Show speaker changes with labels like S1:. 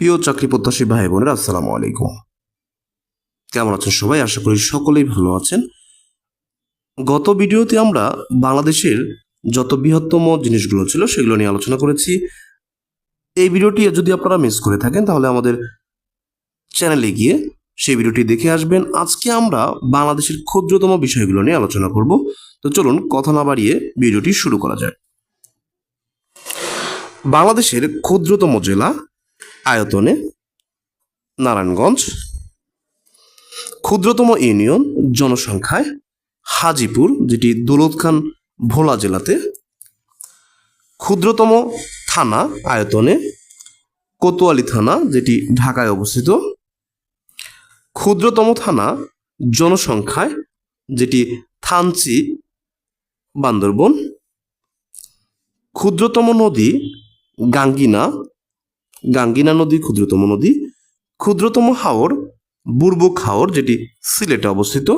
S1: প্রিয় চাকরি প্রত্যাশী ভাই বোনেরা, আসসালামু আলাইকুম। কেমন আছেন সবাই? আশা করি সকলেই ভালো আছেন। গত ভিডিওতে আমরা বাংলাদেশের যত বৃহত্তম জিনিসগুলো ছিল সেগুলো নিয়ে আলোচনা করেছি। এই ভিডিওটি যদি আপনারা মিস করে থাকেন, তাহলে আমাদের চ্যানেলে গিয়ে সেই ভিডিওটি দেখে আসবেন। আজকে আমরা বাংলাদেশের ক্ষুদ্রতম বিষয়গুলো নিয়ে আলোচনা করব। তো চলুন, কথা না বাড়িয়ে ভিডিওটি শুরু করা যায় বাংলাদেশের ক্ষুদ্রতম জেলা আয়তনে নারায়ণগঞ্জ, ক্ষুদ্রতম ইউনিয়ন, জনসংখ্যায় হাজিপুর, যেটি দৌলত খান ভোলা জেলাতে, ক্ষুদ্রতম থানা আয়তনে কোতোয়ালি থানা, যেটি ঢাকায় অবস্থিত, ক্ষুদ্রতম থানা জনসংখ্যায়, যেটি থানচি, বান্দরবন, ক্ষুদ্রতম নদী গাঙ্গিনা গাঙ্গিনা নদী ক্ষুদ্রতম নদী। ক্ষুদ্রতম হাওর বুর্বক হাওর যেটি সিলেটে অবস্থিত।